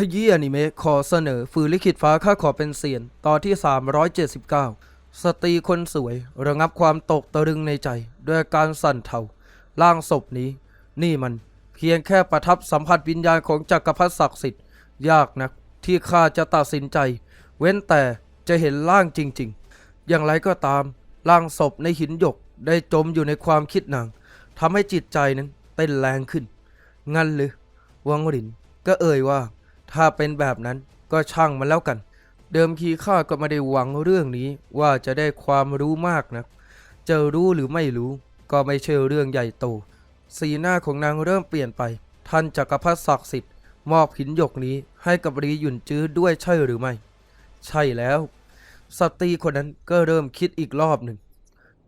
ขยี้อนิเมะขอเสนอฝืนลิขิตฟ้าข้าขอเป็นเสียน ตอนที่ 379 สตรีคนสวย ระงับความตกตะลึงในใจ ด้วยการสั่นเทาร่างศพนี้ นี่มัน เพียงแค่ประทับสัมผัสวิญญาณของจักรพรรดิศักดิ์สิทธิ์ ยากนัก ที่ข้าจะตัดสินใจ เว้นแต่จะเห็นร่างจริง ๆ อย่างไรก็ตาม ร่างศพในหินหยกได้จมอยู่ในความคิดนางทำให้จิตใจนั้นเต้นแรงขึ้น งั้นหรือวังหรินก็เอ่ยว่า ถ้าเป็นแบบนั้นก็ช่างมันแล้วกัน เดิมทีข้าก็ไม่ได้หวังเรื่องนี้ว่าจะได้ความรู้มากนะจะรู้หรือไม่รู้ ก็ไม่ใช่เรื่องใหญ่โต สีหน้าของนางเริ่มเปลี่ยนไป ท่านจักรพรรดิศักดิ์สิทธิ์มอบหินหยกนี้ให้กับรีหยุนจื้อด้วยใช่หรือไม่ ใช่แล้ว สตรีคนนั้นก็เริ่มคิดอีกรอบหนึ่ง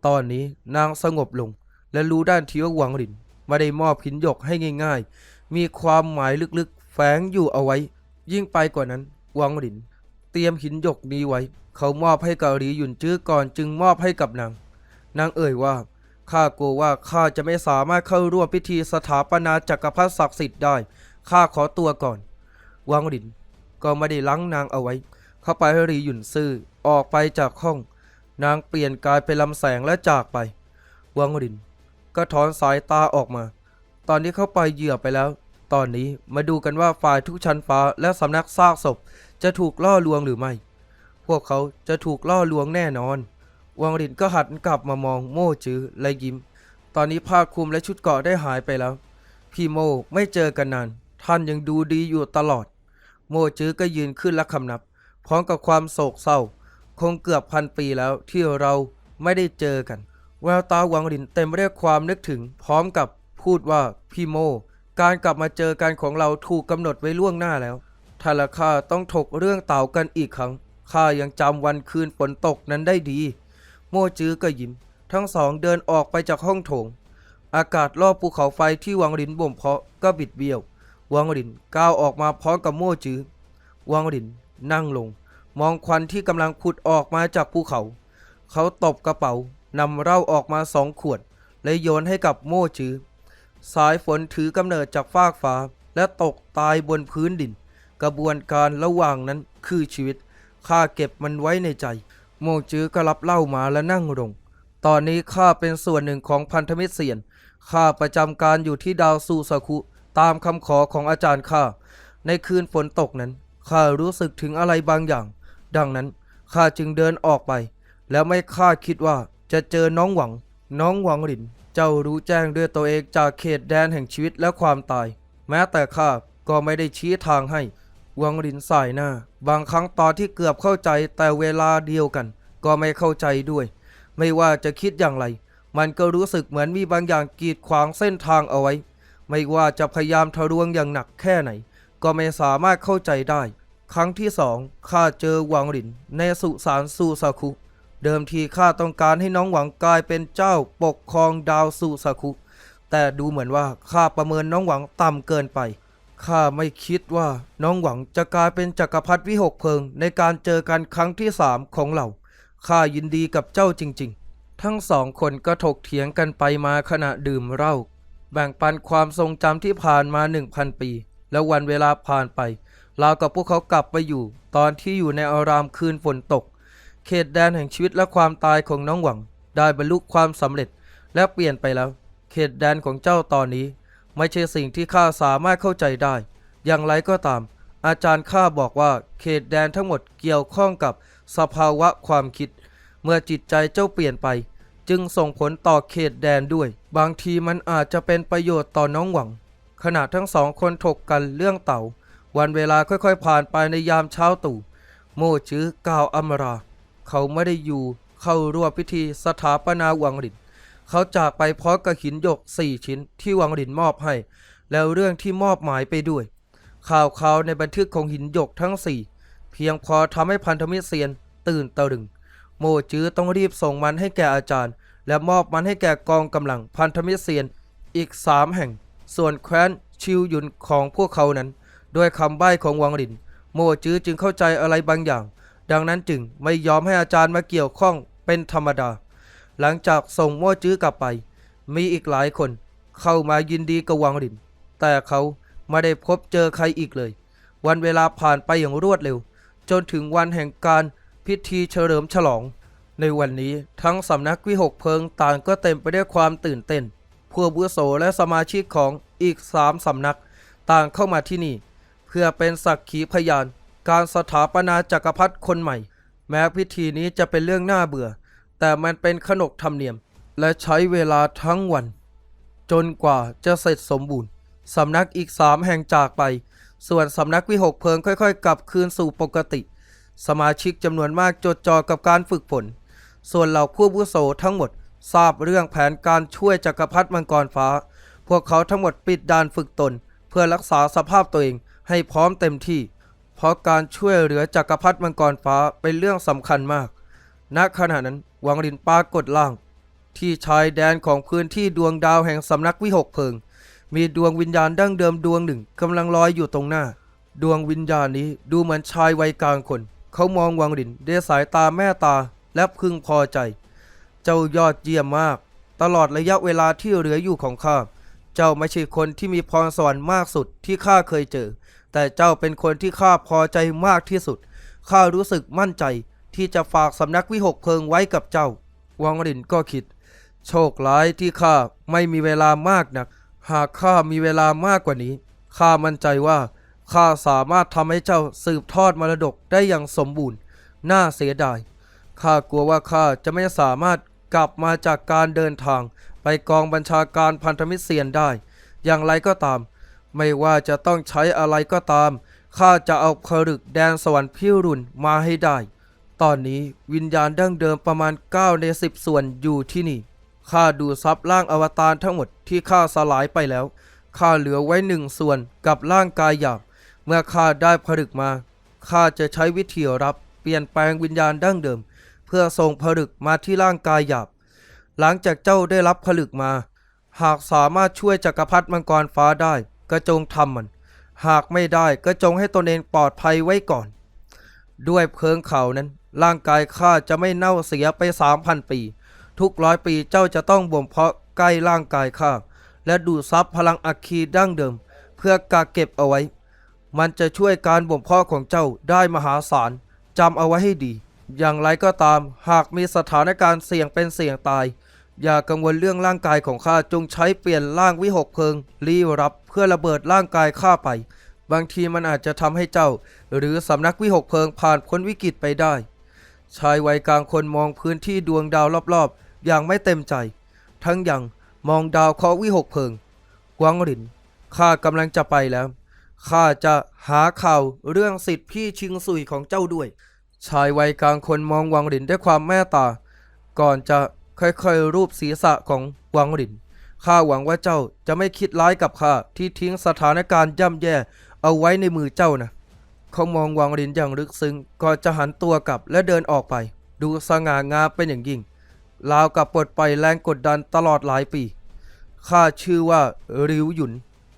ตอนนี้นางสงบลง และรู้ด้านทีว่าหวังหลินไม่ได้มอบหินหยกให้ง่าย ๆ มีความหมายลึกๆ แฝงอยู่เอาไว้ ยิ่งไปกว่านั้น วังหลิน เตรียมหินหยกนี้ไว้ เขามอบให้กับหลีหยุนจื้อก่อนจึงมอบให้กับนาง นางเอ่ยว่าข้ากลัวว่าข้าจะไม่สามารถเข้าร่วมพิธีสถาปนาจักรพรรดิศักดิ์สิทธิ์ได้ข้าขอตัวก่อน วังหลินก็ไม่ได้ลังนางเอาไว้ เข้าไปให้หลีหยุนซื่อออกไปจากห้อง นางเปลี่ยนกายเป็นลำแสงและจากไป วังหลินก็ถอนสายตาออกมา ตอนนี้เข้าไปเหยื่อไปแล้ว ตอนนี้มาดูกันว่าฝ่ายทุกชั้นฟ้าและสำนักซากศพจะถูกล่อลวงหรือไม่ พวกเขาจะถูกล่อลวงแน่นอน วังหลินก็หันกลับมามองโม่จื้อและยิ้ม ตอนนี้ผ้าคลุมและชุดเกาะได้หายไปแล้ว พี่โมไม่เจอกันนาน ท่านยังดูดีอยู่ตลอด โม่จื้อก็ยืนขึ้นและคำนับ พร้อมกับความโศกเศร้า คงเกือบพันปีแล้วที่เราไม่ได้เจอกัน แววตาวังหลินเต็มไปด้วยความนึกถึง พร้อมกับพูดว่าพี่โม การกลับมาเจอกันของเราถูกกำหนดไว้ล่วงหน้าแล้วถ้าละข้าต้องถกเรื่องเต่ากันอีกครั้งข้ายังจำวันคืนฝนตกนั้นได้ดี โมจื้อก็ยิ้ม ทั้งสองเดินออกไปจากห้องโถง อากาศรอบภูเขาไฟที่วังหลินบ่มเพาะก็บิดเบี้ยว วังหลินก้าวออกมาพร้อมกับโม่จื้อ วังหลินนั่งลง มองควันที่กำลังผุดออกมาจากภูเขา เขาตบกระเป๋านำเหล้าออกมาสองขวด และโยนให้กับโม่จื้อ สายฝนถือกำเนิดจากฟากฟ้า และตกตายบนพื้นดิน กระบวนการระหว่างนั้นคือชีวิตข้าเก็บมันไว้ในใจ โมจื้อก็รับเหล้ามาและนั่งลง ตอนนี้ข้าเป็นส่วนหนึ่งของพันธมิตรเสียนข้าประจำการอยู่ที่ดาวซูซาคุ ตามคำขอของอาจารย์ข้า ในคืนฝนตกนั้นข้ารู้สึกถึงอะไรบางอย่าง ดังนั้นข้าจึงเดินออกไป แล้วไม่คาดคิดว่าจะเจอน้องหวัง น้องหวังหลิน เจ้ารู้แจ้งด้วยตัวเองจากเขตแดนแห่งชีวิตและความตาย แม้แต่ข้าก็ไม่ได้ชี้ทางให้วังหลินสายหน้า บางครั้งตอนที่เกือบเข้าใจแต่เวลาเดียวกัน ก็ไม่เข้าใจด้วย ไม่ว่าจะคิดอย่างไร มันก็รู้สึกเหมือนมีบางอย่างกีดขวางเส้นทางเอาไว้ ไม่ว่าจะพยายามทะลวงอย่างหนักแค่ไหน ก็ไม่สามารถเข้าใจได้ ครั้งที่สองข้าเจอวังหลินในสุสานซูซาคุ เดิมทีข้าต้องการให้น้องหวังกลายเป็นเจ้าปกครองดาวซูซาคุ แต่ดูเหมือนว่าข้าประเมินน้องหวังต่ำเกินไปข้าไม่คิดว่าน้องหวังจะกลายเป็นจักรพรรดิวิหกเพลิง ในการเจอกันครั้งที่สามของเราข้ายินดีกับเจ้าจริง ๆ ทั้งสองคนก็ถกเถียงกันไปมาขณะดื่มเหล้าแบ่งปันความทรงจำที่ผ่านมาหนึ่งพันปี แล้ววันเวลาผ่านไปราวกับพวกเขากลับไปอยู่ ตอนที่อยู่ในอารามคืนฝนตก เขตแดนแห่งชีวิตและความตายของน้องหวัง ได้บรรลุความสำเร็จและเปลี่ยนไปแล้ว เขตแดนของเจ้าตอนนี้ ไม่ใช่สิ่งที่ข้าสามารถเข้าใจได้ อย่างไรก็ตาม อาจารย์ข้าบอกว่าเขตแดนทั้งหมดเกี่ยวข้องกับสภาวะความคิด เมื่อจิตใจเจ้าเปลี่ยนไป จึงส่งผลต่อเขตแดนด้วย บางทีมันอาจจะเป็นประโยชน์ต่อน้องหวัง ขณะทั้งสองคนถกกันเรื่องเต่า วันเวลาค่อยๆ ผ่านไปในยามเช้าตู่โมจื้อกาวอำรา เขาไม่ได้อยู่ เข้าร่วมพิธีสถาปนาวังหลิน เขาจากไปพร้อมกับหินหยกสี่ชิ้นที่วังหลินมอบให้ แล้วเรื่องที่มอบหมายไปด้วย ข่าวข่าวในบันทึกของหินหยกทั้งสี่เพียงพอทำให้พันธมิตรเซียนตื่นตะลึง โมจื้อต้องรีบส่งมันให้แก่อาจารย์ และมอบมันให้แก่กองกำลังพันธมิตรเซียนอีกสามแห่ง ส่วนแคว้นชิวหยุนของพวกเขานั้น ด้วยคำใบ้ของวังหลิน โมจื้อจึงเข้าใจอะไรบางอย่าง ดังนั้นจึงไม่ยอมให้อาจารย์มาเกี่ยวข้องเป็นธรรมดา หลังจากส่งโม่จื้อกลับไป มีอีกหลายคนเข้ามายินดีกับวังหลิน แต่เขาไม่ได้พบเจอใครอีกเลย วันเวลาผ่านไปอย่างรวดเร็ว จนถึงวันแห่งการพิธีเฉลิมฉลอง ในวันนี้ทั้งสำนักวิหกเพิงต่างก็เต็มไปด้วยความตื่นเต้นผู้บุโสและสมาชิกของอีกสามสำนักต่างเข้ามาที่นี่ เพื่อเป็นสักขีพยาน การสถาปนาจักรพรรดิคนใหม่ แม้พิธีนี้จะเป็นเรื่องน่าเบื่อ แต่มันเป็นขนบธรรมเนียม และใช้เวลาทั้งวัน จนกว่าจะเสร็จสมบูรณ์สำนักอีกสามแห่งจากไป ส่วนสำนักวิหกเพิงค่อยๆ กลับคืนสู่ปกติ สมาชิกจำนวนมากจดจ่อกับการฝึกฝนส่วนเหล่าผู้อาวุโสทั้งหมดทราบเรื่องแผนการช่วยจักรพรรดิมังกรฟ้า พวกเขาทั้งหมดปิดด่านฝึกตน เพื่อรักษาสภาพตัวเองให้พร้อมเต็มที่ เพราะการช่วยเหลือจักรพรรดิมังกรฟ้าเป็นเรื่องสำคัญมาก ณ ขณะนั้นวังรินปรากฏล่าง ที่ชายแดนของพื้นที่ดวงดาวแห่งสำนักวิหกเพิง มีดวงวิญญาณดั้งเดิมดวงหนึ่งกำลังลอยอยู่ตรงหน้า ดวงวิญญาณนี้ดูเหมือนชายวัยกลางคน เขามองวังรินด้วยสายตาแม่ตาและพึงพอใจ เจ้ายอดเยี่ยมมาก ตลอดระยะเวลาที่เหลืออยู่ของข้า เจ้าไม่ใช่คนที่มีพรสวรรค์มากสุดที่ข้าเคยเจอ แต่เจ้าเป็นคนที่ข้าพอใจมากที่สุด ข้ารู้สึกมั่นใจที่จะฝากสำนักวิหกเพิงไว้กับเจ้า วังรินก็คิด โชคร้ายที่ข้าไม่มีเวลามากนัก หากข้ามีเวลามากกว่านี้ ข้ามั่นใจว่าข้าสามารถทำให้เจ้าสืบทอดมรดกได้อย่างสมบูรณ์ น่าเสียดาย ข้ากลัวว่าข้าจะไม่สามารถกลับมาจากการเดินทางไปกองบัญชาการพันธมิตรเซียนได้ อย่างไรก็ตาม ไม่ว่าจะต้องใช้อะไรก็ตาม ข้าจะเอาผลึกแดนสวรรค์พิรุณมาให้ได้ ตอนนี้วิญญาณดั้งเดิมประมาณ 9 ใน 10 ส่วนอยู่ที่นี่ ข้าดูซับร่างอวตารทั้งหมดที่ข้าสลายไปแล้ว ข้าเหลือไว้หนึ่งส่วนกับร่างกายหยาบ เมื่อข้าได้ผลึกมา ข้าจะใช้วิธีรับเปลี่ยนแปลงวิญญาณดั้งเดิม เพื่อส่งผลึกมาที่ร่างกายหยาบ หลังจากเจ้าได้รับผลึกมา หากสามารถช่วยจักรพรรดิมังกรฟ้าได้ ก็จงทำมัน หากไม่ได้ก็จงให้ตนเองปลอดภัยไว้ก่อน ด้วยเพิงเขานั้น ร่างกายข้าจะไม่เน่าเสียไปสามพันปี ทุกร้อยปีเจ้าจะต้องบ่มเพาะใกล้ร่างกายข้าและดูดซับพลังอัคคีดั้งเดิม เพื่อกักเก็บเอาไว้ มันจะช่วยการบ่มเพาะของเจ้าได้มหาศาลจำเอาไว้ให้ดี อย่างไรก็ตามหากมีสถานการณ์เสี่ยงเป็นเสี่ยงตาย อย่ากังวลเรื่องร่างกายของข้าจงใช้เปลี่ยนร่างวิหกเพลิงลี้รับเพื่อระเบิดร่างกายข้าไป บางทีมันอาจจะทำให้เจ้า หรือสำนักวิหกเพลิงผ่านพ้นวิกฤตไปได้ ชายวัยกลางคนมองพื้นที่ดวงดาวรอบๆ อย่างไม่เต็มใจ ทั้งยังมองดาวเคราะห์วิหกเพลิง กวางหลินข้ากำลังจะไปแล้วข้าจะหาข่าวเรื่องสิทธิพี่ชิงสุยของเจ้าด้วย ชายวัยกลางคนมองวังหลินด้วยความแม่ตา ก่อนจะ ค่อยๆ รูปศีรษะของหวังหลิน ข้าหวังว่าเจ้าจะไม่คิดร้ายกับข้าที่ทิ้งสถานการณ์ย่ำแย่เอาไว้ในมือเจ้านะ เขามองหวังหลินอย่างลึกซึ้งก่อนจะหันตัวกลับและเดินออกไป ดูสง่างามเป็นอย่างยิ่งราวกับปลดปล่อยแรงกดดันตลอดหลายปี ข้าชื่อว่าริวหยุน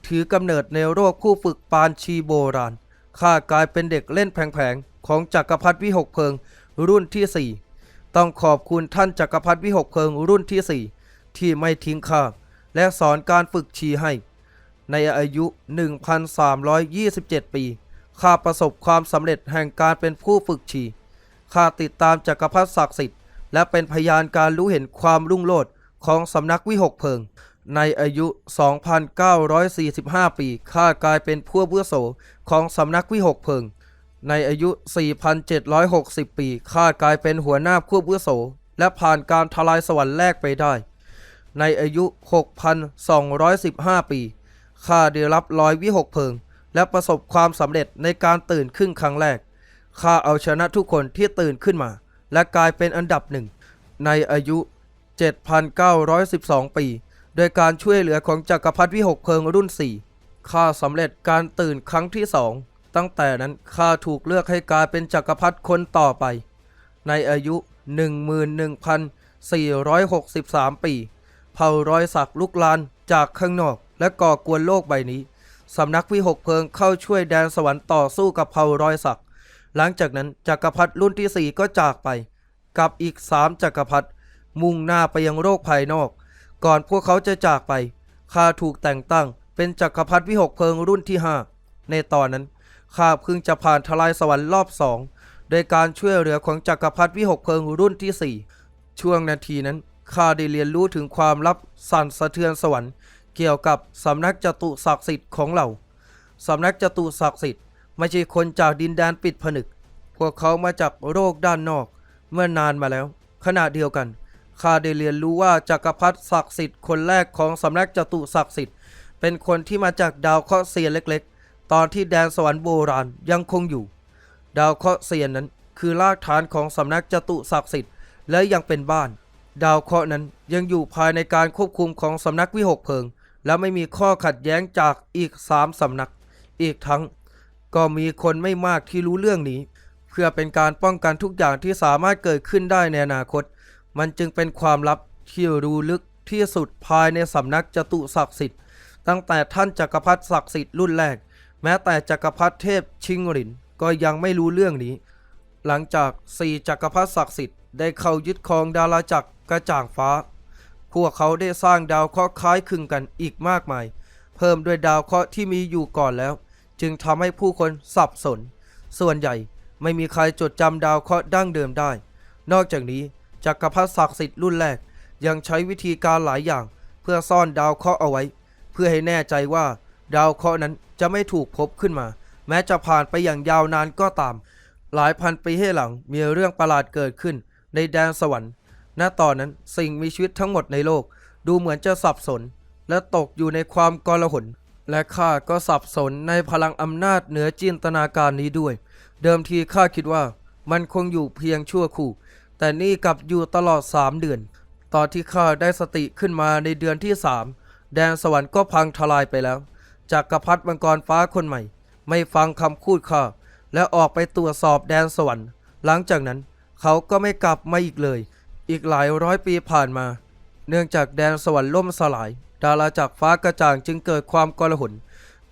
ถือกำเนิดในโรคผู้ฝึกปานชีโบราณ ข้ากลายเป็นเด็กเล่นแผงๆของจักรพรรดิวิหกเพิงรุ่นที่4 ต้องขอบคุณท่านจักรพรรดิวิหกเพิงรุ่นที่ 4 ที่ไม่ทิ้งข้าและสอนการฝึกชีให้ ในอายุ 1,327 ปี ข้าประสบความสำเร็จแห่งการเป็นผู้ฝึกชี ข้าติดตามจักรพรรดิศักดิ์สิทธิ์และเป็นพยานการรู้เห็นความรุ่งโรจน์ของสำนักวิหกเพิง ในอายุ 2,945 ปี ข้ากลายเป็นผู้อาวุโสของสำนักวิหกเพิง ในอายุ 4,760 ปี ข้ากลายเป็นหัวหน้าผู้อาวุโส และผ่านการทลายสวรรค์แรกไปได้ ในอายุ 6,215 ปี ข้าได้รับรอยวิหกเพิง และประสบความสำเร็จในการตื่นขึ้นครั้งแรก ข้าเอาชนะทุกคนที่ตื่นขึ้นมา และกลายเป็นอันดับหนึ่ง ในอายุ 7,912 ปี โดยการช่วยเหลือของจักรพรรดิวิหกเพิงรุ่น 4 ข้าสำเร็จการตื่นครั้งที่สอง ตั้งแต่นั้นข้าถูกเลือกให้กลายเป็นจักรพรรดิคนต่อไป ในอายุ 11,463 ปี เผ่ารอยสักลุกลานจากข้างนอกและก่อกวนโลกใบนี้ สำนักวิหกเพิงเข้าช่วยแดนสวรรค์ต่อสู้กับเผ่ารอยสัก หลังจากนั้นจักรพรรดิรุ่นที่ 4 ก็จากไป กับอีกสามจักรพรรดิมุ่งหน้าไปยังโลกภายนอก ก่อนพวกเขาจะจากไปข้าถูกแต่งตั้งเป็นจักรพรรดิวิหกเพิงรุ่นที่ 5 ในตอนนั้น ข้าเพิ่งจะผ่านทลายสวรรค์รอบสองโดยการช่วยเหลือของจักรพรรดิวิหกเพลิงรุ่นที่สี่ช่วงนาทีนั้นข้าได้เรียนรู้ถึงความลับสั่นสะเทือนสวรรค์เกี่ยวกับสำนักจตุศักดิ์สิทธิ์ของเราสำนักจตุศักดิ์สิทธิ์ไม่ใช่คนจากดินแดนปิดผนึก พวกเขามาจากโรคด้านนอกเมื่อนานมาแล้ว ขณะเดียวกันข้าได้เรียนรู้ว่าจักรพรรดิศักดิ์สิทธิ์คนแรกของสำนักจตุศักดิ์สิทธิ์เป็นคนที่มาจากดาวเคราะห์เซียนเล็ก ตอนที่แดนสวรรค์โบราณยังคงอยู่ ดาวเคราะห์เซียนนั้นคือรากฐานของสำนักจตุศักดิ์สิทธิ์และยังเป็นบ้าน ดาวเคราะห์นั้นยังอยู่ภายในการควบคุมของสำนักวิหกเพิง และไม่มีข้อขัดแย้งจากอีกสามสำนัก อีกทั้ง ก็มีคนไม่มากที่รู้เรื่องนี้ เพื่อเป็นการป้องกันทุกอย่างที่สามารถเกิดขึ้นได้ในอนาคต มันจึงเป็นความลับที่รู้ลึกที่สุดภายในสำนักจตุศักดิ์สิทธิ์ตั้งแต่ท่านจักรพรรดิศักดิ์สิทธิ์รุ่นแรก แม้แต่จักรพรรดิเทพชิงหรินก็ยังไม่รู้เรื่องนี้ หลังจากสี่จักรพรรดิศักดิ์สิทธิ์ได้เข้ายึดครองดาราจักรกระจ่างฟ้า พวกเขาได้สร้างดาวเคราะห์คล้ายคลึงกันอีกมากมาย เพิ่มด้วยดาวเคราะห์ที่มีอยู่ก่อนแล้ว จึงทำให้ผู้คนสับสน ส่วนใหญ่ไม่มีใครจดจำดาวเคราะห์ดั้งเดิมได้ นอกจากนี้จักรพรรดิศักดิ์สิทธิ์รุ่นแรกยังใช้วิธีการหลายอย่าง เพื่อซ่อนดาวเคราะห์เอาไว้ เพื่อให้แน่ใจว่า ดาวเคราะห์นั้นจะไม่ถูกพบขึ้นมา แม้จะผ่านไปอย่างยาวนานก็ตาม หลายพันปีให้หลังมีเรื่องประหลาดเกิดขึ้น ในแดนสวรรค์ ณ ตอนนั้นสิ่งมีชีวิตทั้งหมดในโลก ดูเหมือนจะสับสน และตกอยู่ในความกลาหน และข้าก็สับสนในพลังอำนาจเหนือจินตนาการนี้ด้วย เดิมทีข้าคิดว่ามันคงอยู่เพียงชั่วคู่ แต่นี่กลับอยู่ตลอดสามเดือน ตอนที่ข้าได้สติขึ้นมาในเดือนที่สามแดนสวรรค์ก็พังทลายไปแล้ว จากกรพรรดิมังกรฟ้าคนใหม่ ไม่ฟังคำพูดข้าและออกไปตรวจสอบแดนสวรรค์ หลังจากนั้นเขาก็ไม่กลับมาอีกเลย อีกหลายร้อยปีผ่านมา เนื่องจากแดนสวรรค์ล่มสลาย ดาราจากฟ้ากระจ่างจึงเกิดความกลหน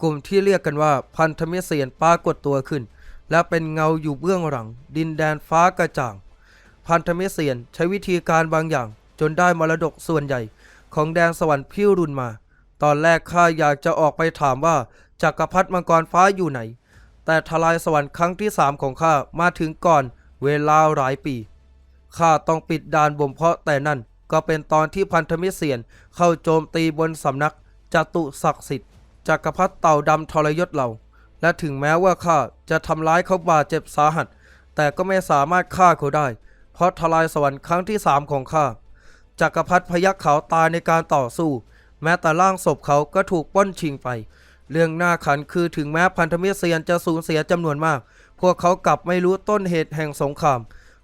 กลุ่มที่เรียกกันว่าพันธมิตรเสียนปรากฏตัวขึ้น และเป็นเงาอยู่เบื้องหลัง ดินแดนฟ้ากระจ่าง พันธมิตรเสียนใช้วิธีการบางอย่าง จนได้มรดกส่วนใหญ่ ของแดนสวรรค์พิรุนมา ตอนแรกข้าอยากจะออกไปถามว่าจักรพรรดิมังกรฟ้าอยู่ไหน แต่ทลายสวรรค์ครั้งที่สามของข้ามาถึงก่อนเวลาหลายปีข้าต้องปิดด่านบ่มเพาะแต่นั่นก็เป็นตอนที่พันธมิตรเสียนเข้าโจมตีบนสำนักจตุศักดิ์สิทธิ์จักรพรรดิเต่าดำทรยศเรา และถึงแม้ว่าข้าจะทำร้ายเขาบาดเจ็บสาหัส แต่ก็ไม่สามารถฆ่าเขาได้ เพราะทลายสวรรค์ครั้งที่สามของข้าจักรพรรดิพยักขาวตายในการต่อสู้ แม้แต่ร่างศพเขาก็ถูกป้นชิงไป เรื่องน่าขันคือถึงแม้พันธมิตรเซียนจะสูญเสียจำนวนมาก พวกเขากลับไม่รู้ต้นเหตุแห่งสงคราม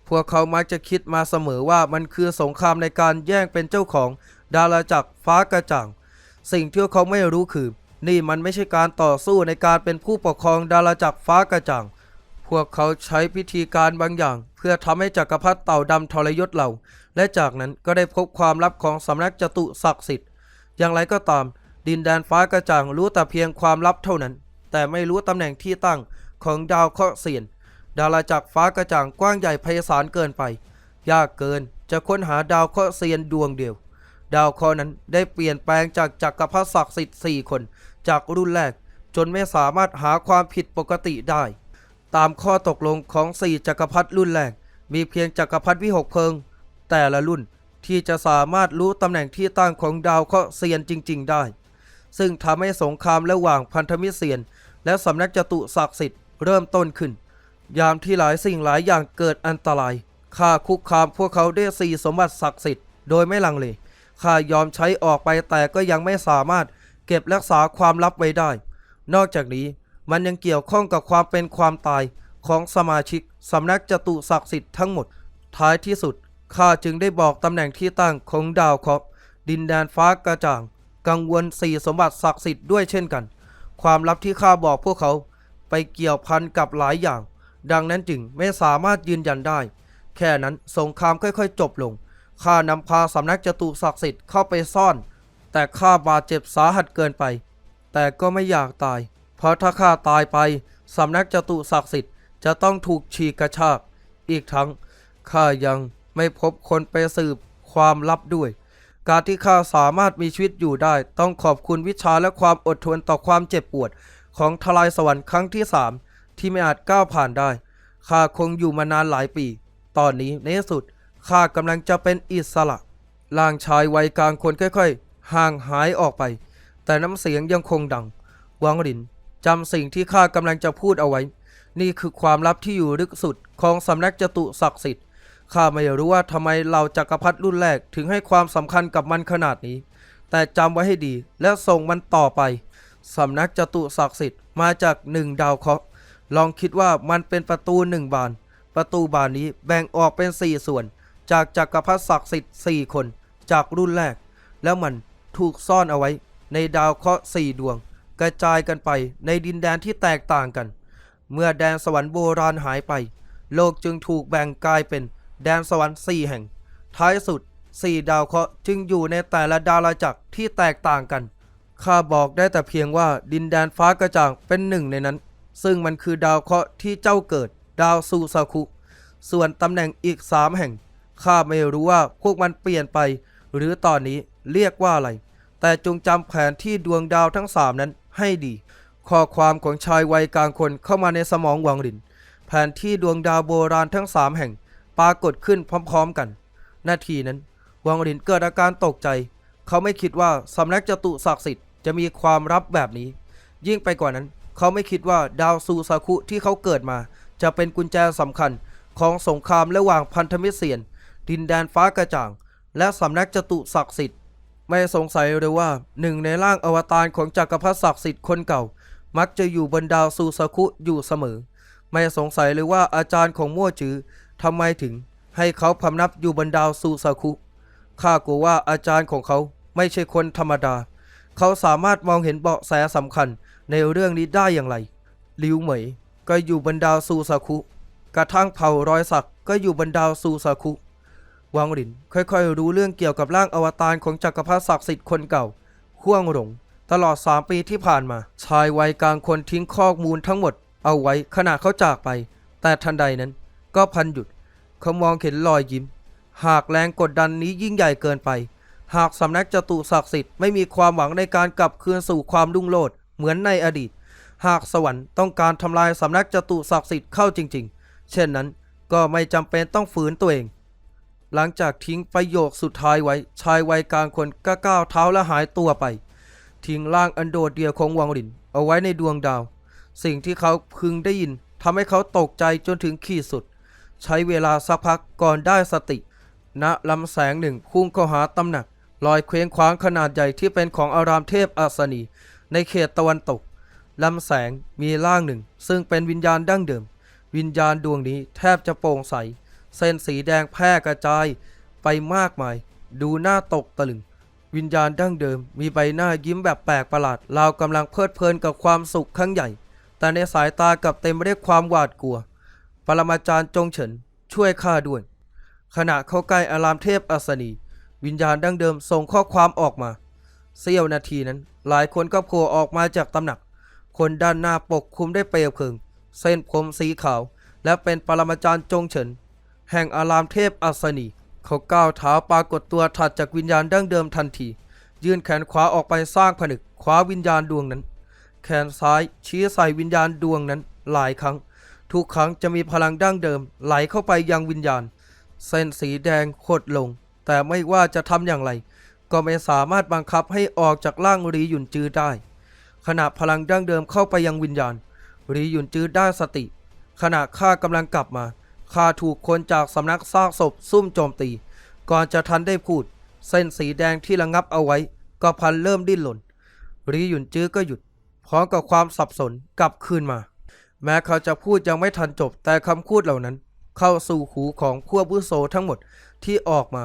พวกเขามักจะคิดมาเสมอว่ามันคือสงครามในการแย่งเป็นเจ้าของ ดาราจักรฟ้ากระจ่าง สิ่งที่เขาไม่รู้คือ นี่มันไม่ใช่การต่อสู้ในการเป็นผู้ปกครองดาราจักรฟ้ากระจ่าง พวกเขาใช้พิธีการบางอย่าง เพื่อทำให้จักรพรรดิเต่าดำทรยศเรา และจากนั้นก็ได้พบความลับของสำนักจตุศักดิ์สิทธิ์ อย่างไรก็ตาม ดินแดนฟ้ากระจ่างรู้แต่เพียงความลับเท่านั้น แต่ไม่รู้ตำแหน่งที่ตั้งของดาวเคราะห์เสียน ดาราจักรฟ้ากระจ่างกว้างใหญ่ไพศาลเกินไป ยากเกินจะค้นหาดาวเคราะห์เซียนดวงเดียว ดาวเคราะห์นั้นได้เปลี่ยนแปลงจากจักรพรรดิศักดิ์สิทธิ์4คน จากรุ่นแรกจนไม่สามารถหาความผิดปกติได้ ตามข้อตกลงของ 4 จักรพรรดิรุ่นแรก มีเพียงจักรพรรดิวิหกเพิง แต่ละรุ่น ที่จะสามารถรู้ตำแหน่งที่ตั้งของดาวเคราะห์เซียนจริง ๆ ได้ ซึ่งทำให้สงครามระหว่างพันธมิตรเซียน และสำนักจตุศักดิ์สิทธิ์เริ่มต้นขึ้น ยามที่หลายสิ่งหลายอย่างเกิดอันตรายข้าคุกคามพวกเขาด้วยสี่สมบัติศักดิ์สิทธิ์โดยไม่ลังเลข้ายอมใช้ออกไปแต่ก็ยังไม่สามารถเก็บรักษาความลับไว้ได้ นอกจากนี้มันยังเกี่ยวข้องกับความเป็นความตายของสมาชิกสำนักจตุศักดิ์สิทธิ์ทั้งหมด ท้ายที่สุด ข้าจึงได้บอกตำแหน่งที่ตั้งของดาวเคราะห์ดินแดนฟ้ากระจ่าง กังวลสี่สมบัติศักดิ์สิทธิ์ด้วยเช่นกัน ความลับที่ข้าบอกพวกเขาไปเกี่ยวพันกับหลายอย่าง ดังนั้นจึงไม่สามารถยืนยันได้ แค่นั้นสงครามค่อยๆ จบลงข้านำพาสำนักจตุศักดิ์สิทธิ์เข้าไปซ่อน แต่ข้าบาดเจ็บสาหัสเกินไป แต่ก็ไม่อยากตาย เพราะถ้าข้าตายไปสำนักจตุศักดิ์สิทธิ์จะต้องถูกฉีกกระชาก อีกทั้งข้ายัง ไม่พบคนไปสืบความลับด้วย การที่ข้าสามารถมีชีวิตอยู่ได้ ต้องขอบคุณวิชาและความอดทนต่อความเจ็บปวด ของทลายสวรรค์ครั้งที่สามที่ไม่อาจก้าวผ่านได้ข้าคงอยู่มานานหลายปี ตอนนี้ในที่สุดข้ากำลังจะเป็นอิสระร่างชายวัยกลางคนค่อยๆ ห่างหายออกไป แต่น้ำเสียงยังคงดัง วังหลินจำสิ่งที่ข้ากำลังจะพูดเอาไว้ นี่คือความลับที่อยู่ลึกสุดของสำนักจตุศักดิ์สิทธิ์ ข้าไม่รู้ว่าทำไมเหล่าจักรพรรดิรุ่นแรกถึงให้ความสำคัญกับมันขนาดนี้ แต่จำไว้ให้ดีและส่งมันต่อไปสำนักจตุศักดิ์สิทธิ์มาจากหนึ่งดาวเคราะห์ลองคิดว่ามันเป็นประตูหนึ่งบาน ประตูบานนี้แบ่งออกเป็นสี่ส่วน จากจักรพรรดิศักดิ์สิทธิ์สี่คน จากรุ่นแรก แล้วมันถูกซ่อนเอาไว้ ในดาวเคราะห์สี่ดวง กระจายกันไปในดินแดนที่แตกต่างกัน เมื่อแดนสวรรค์โบราณหายไป โลกจึงถูกแบ่งกลายเป็น แดนสวรรค์สี่แห่ง ท้ายสุดสี่ดาวเคราะห์จึงอยู่ในแต่ละดาราจักรที่แตกต่างกัน ข้าบอกได้แต่เพียงว่าดินแดนฟ้ากระจ่างเป็นหนึ่งในนั้น ซึ่งมันคือดาวเคราะห์ที่เจ้าเกิด ดาวซูซาคุ ส่วนตำแหน่งอีกสามแห่ง ข้าไม่รู้ว่าพวกมันเปลี่ยนไป หรือตอนนี้เรียกว่าอะไร แต่จงจำแผนที่ดวงดาวทั้งสามนั้นให้ดี ข้อความของชายวัยกลางคนเข้ามาในสมองวังหลิน แผนที่ดวงดาวโบราณทั้งสามแห่ง ปรากฏขึ้นพร้อมๆกัน นาทีนั้น วังหลินเกิดอาการตกใจ เขาไม่คิดว่าสำนักจตุศักดิ์สิทธิ์จะมีความลับแบบนี้ ยิ่งไปกว่านั้น เขาไม่คิดว่าดาวซูซาคุที่เขาเกิดมา จะเป็นกุญแจสำคัญของสงครามระหว่างพันธมิตรเซียน ดินแดนฟ้ากระจ่าง และสำนักจตุศักดิ์สิทธิ์ไม่สงสัยเลยว่าหนึ่งในร่างอวตารของจักรพรรดิศักดิ์สิทธิ์คนเก่า มักจะอยู่บนดาวซูซาคุอยู่เสมอ ไม่สงสัยเลยว่าอาจารย์ของมั่วจือ ทำไมถึงให้เขาพำนับอยู่บนดาวซูซาคุ ข้ากลัวว่าอาจารย์ของเขาไม่ใช่คนธรรมดา เขาสามารถมองเห็นเบาะแสสำคัญในเรื่องนี้ได้อย่างไร ลิวเหมยก็อยู่บนดาวซูซาคุ กระทั่งเผ่ารอยสักก็อยู่บนดาวซูซาคุ วังหลินค่อยๆ รู้เรื่องเกี่ยวกับร่างอวตารของจักรพรรดิศักดิ์สิทธิ์คนเก่าข่วงหลงตลอด 3 ปีที่ผ่านมา ชายวัยกลางคนทิ้งข้อมูลทั้งหมดเอาไว้ขณะเขาจากไป แต่ทันใดนั้น ก็พันหยุดเขามองเห็นรอยยิ้ม หากแรงกดดันนี้ยิ่งใหญ่เกินไป หากสำนักจตุศักดิ์สิทธิ์ไม่มีความหวังในการกลับคืนสู่ความรุ่งโรจน์เหมือนในอดีต หากสวรรค์ต้องการทำลายสำนักจตุศักดิ์สิทธิ์เข้าจริง ๆ เช่นนั้นก็ไม่จำเป็นต้องฝืนตัวเอง หลังจากทิ้งประโยคสุดท้ายไว้ ชายวัยกลางคนก็ก้าวเท้าและหายตัวไป ทิ้งร่างอันโดดเดี่ยวของวังหลิน เอาไว้ในดวงดาว สิ่งที่เขาพึงได้ยินทำให้เขาตกใจจนถึงขีดสุด ใช้เวลาสักพักก่อนได้สติ ณลำแสงหนึ่งพุ่งเข้าหาตำหนักลอยเคว้งคว้างขนาดใหญ่ที่เป็นของอารามเทพอัศนี ในเขตตะวันตกลำแสงมีร่างหนึ่ง ซึ่งเป็นวิญญาณดั้งเดิม วิญญาณดวงนี้แทบจะโปร่งใส เส้นสีแดงแพร่กระจายไปมากมาย ดูหน้าตกตะลึง วิญญาณดั้งเดิม มีใบหน้ายิ้มแบบแปลกประหลาดราวกำลังเพลิดเพลินกับความสุขครั้งใหญ่ แต่ในสายตากลับเต็มไปด้วยความหวาดกลัว ปรมาจารย์จงเฉินช่วยข้าด้วย ขณะเข้าใกล้อารามเทพอัศนี วิญญาณดั้งเดิมส่งข้อความออกมาเสี้ยวนาทีนั้น หลายคนก็โผล่ออกมาจากตำหนัก คนด้านหน้าปกคลุมด้วยเปลวเพลิง เส้นผมสีขาว และเป็นปรมาจารย์จงเฉิน แห่งอารามเทพอัศนี เขาก้าวเท้าปรากฏตัวถัดจากวิญญาณดั้งเดิมทันที ยื่นแขนขวาออกไปสร้างผนึกคว้าวิญญาณดวงนั้น แขนซ้ายชี้ใส่วิญญาณดวงนั้นหลายครั้ง ทุกครั้งจะมีพลังดั้งเดิม ไหลเข้าไปยังวิญญาณ เส้นสีแดงขดลง แต่ไม่ว่าจะทำอย่างไร ก็ไม่สามารถบังคับให้ออกจากร่างรีหยุนจือได้ ขณะพลังดั้งเดิมเข้าไปยังวิญญาณ รีหยุนจือได้สติ ขณะข้ากำลังกลับมาข้าถูกคนจากสำนักซากศพซุ่มโจมตี ก่อนจะทันได้พูด เส้นสีแดงที่ระงับเอาไว้ ก็พันเริ่มดิ้นหล่นรีหยุนจื้อก็หยุดพร้อมกับความสับสนกลับคืนมา แม้เขาจะพูดยังไม่ทันจบแต่คำพูดเหล่านั้น เข้าสู่หูของพวกผู้โซทั้งหมดที่ออกมา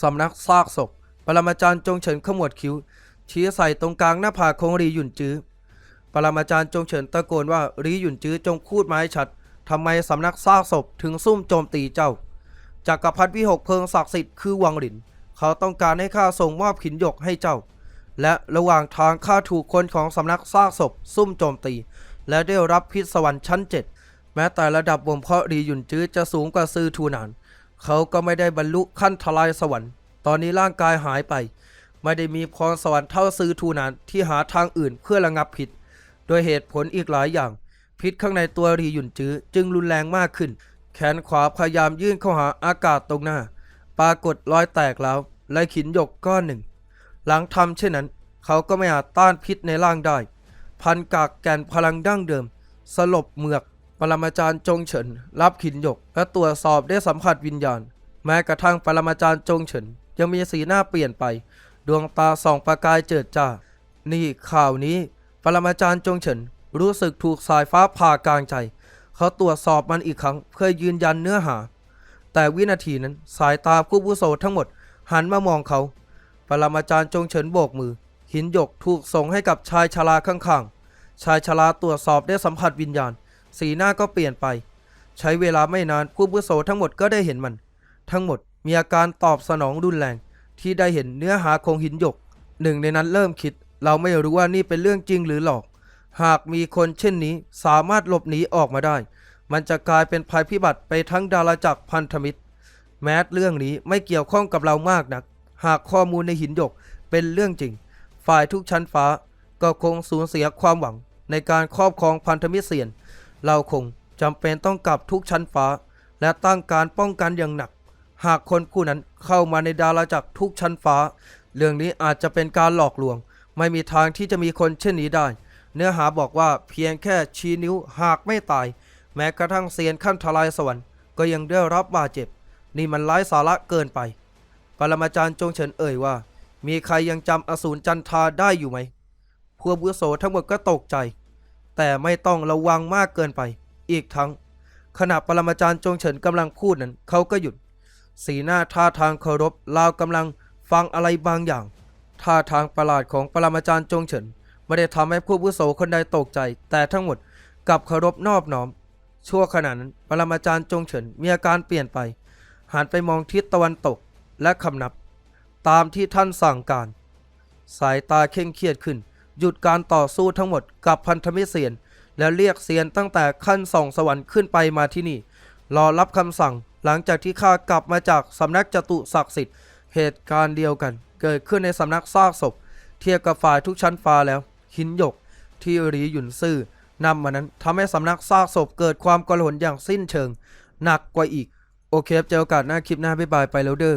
สำนักซากศพปรมาจารย์จงเฉินขมวดคิ้ว ชี้ใส่ตรงกลางหน้าผากของรีหยุนจื้อปรมาจารย์จงเฉินตะโกนว่ารีหยุนจื้อจงพูดมาให้ชัดทำไมสำนักซากศพถึงซุ่มโจมตีเจ้าจักรพรรดิวิหกเพิงศักดิ์สิทธิ์คือวังหลิน เขาต้องการให้ข้าส่งมอบหินหยกให้เจ้า และระหว่างทางข้าถูกคนของสำนักซากศพซุ่มโจมตี และได้รับพิษสวรรค์ชั้นเจ็ดแม้แต่ระดับบ่มเพาะรีหยุนจื้อจะสูงกว่าซือทูหนาน เขาก็ไม่ได้บรรลุขั้นทลายสวรรค์ ตอนนี้ร่างกายหายไป ไม่ได้มีพรสวรรค์เท่าซือทูหนานที่หาทางอื่นเพื่อระงับพิษโดยเหตุผลอีกหลายอย่าง พิษข้างในตัวรีหยุนจื้อจึงรุนแรงมากขึ้น แขนขวาพยายามยื่นเข้าหาอากาศตรงหน้า ปรากฏรอยแตกแล้วและขินหยกก้อนหนึ่ง หลังทำเช่นนั้น เขาก็ไม่อาจต้านพิษในร่างได้ พันกากแกนพลังดั้งเดิม สลบเมือกปรมาจารย์จงเฉิน รับขินหยก และตรวจสอบได้สัมผัสวิญญาณ แม้กระทั่งปรมาจารย์จงเฉิน ยังมีสีหน้าเปลี่ยนไป ดวงตาส่องประกายเจิดจ้า นี่ข่าวนี้ ปรมาจารย์จงเฉิน รู้สึกถูกสายฟ้าผ่ากลางใจ เขาตรวจสอบมันอีกครั้งเพื่อยืนยันเนื้อหา แต่วินาทีนั้นสายตาผู้ผู้โสทั้งหมด หันมามองเขา ปรมาจารย์จงเฉินโบกมือ หินหยกถูกส่งให้กับชายชราข้างๆ ชายชราตรวจสอบได้สัมผัสวิญญาณ สีหน้าก็เปลี่ยนไป ใช้เวลาไม่นานผู้ผู้โสทั้งหมดก็ได้เห็นมัน ทั้งหมดมีอาการตอบสนองรุนแรง ที่ได้เห็นเนื้อหาของหินหยก หนึ่งในนั้นเริ่มคิด เราไม่รู้ว่านี่เป็นเรื่องจริงหรือหลอก หากมีคนเช่นนี้สามารถหลบหนีออกมาได้ มันจะกลายเป็นภัยพิบัติไปทั้งดาราจักรพันธมิตร แม้เรื่องนี้ไม่เกี่ยวข้องกับเรามากนัก หากข้อมูลในหินหยกเป็นเรื่องจริง ฝ่ายทุกชั้นฟ้าก็คงสูญเสียความหวังในการครอบครองพันธมิตรเสียน เราคงจำเป็นต้องกลับทุกชั้นฟ้า และตั้งการป้องกันอย่างหนัก หากคนผู้นั้นเข้ามาในดาราจักรทุกชั้นฟ้า เรื่องนี้อาจจะเป็นการหลอกลวง ไม่มีทางที่จะมีคนเช่นนี้ได้ เนื้อหาบอกว่าเพียงแค่ชี้นิ้วหากไม่ตาย แม้กระทั่งเซียนขั้นทลายสวรรค์ก็ยังได้รับบาดเจ็บ นี่มันไร้สาระเกินไป ปรมาจารย์จงเฉินเอ่ยว่า มีใครยังจำอสูรจันทราได้อยู่ไหม พวกบุโสทั้งหมดก็ตกใจ แต่ไม่ต้องระวังมากเกินไป อีกทั้ง ขณะปรมาจารย์จงเฉินกำลังพูดนั้น เขาก็หยุด สีหน้าท่าทางเคารพราวกำลังฟังอะไรบางอย่าง ท่าทางประหลาดของปรมาจารย์จงเฉินไม่ได้ทำให้ผู้บุโสคนใดตกใจ แต่ทั้งหมดกลับเคารพนอบน้อม ชั่วขณะนั้นปรมาจารย์จงเฉินมีอาการเปลี่ยนไป หันไปมองทิศตะวันตกและคำนับ ตามที่ท่านสั่งการ สายตาเคร่งเครียดขึ้น หยุดการต่อสู้ทั้งหมดกับพันธมิตรเซียน แล้วเรียกเซียนตั้งแต่ขั้นส่องสวรรค์ขึ้นไปมาที่นี่ รอรับคำสั่งหลังจากที่ข้ากลับมาจากสำนักจตุศักดิ์สิทธิ์ เหตุการณ์เดียวกัน เกิดขึ้นในสำนักซากศพ เทียบกับฝ่ายทุกชั้นฟ้าแล้ว หินหยก ที่หรีหยุนซื่อนำมานั้นทำให้สำนักซากศพเกิดความกลหนอย่างสิ้นเชิง หนักกว่าอีก โอเคครับเจอโอกาสหน้าคลิปหน้าบ๊ายบายไปแล้วเด้อ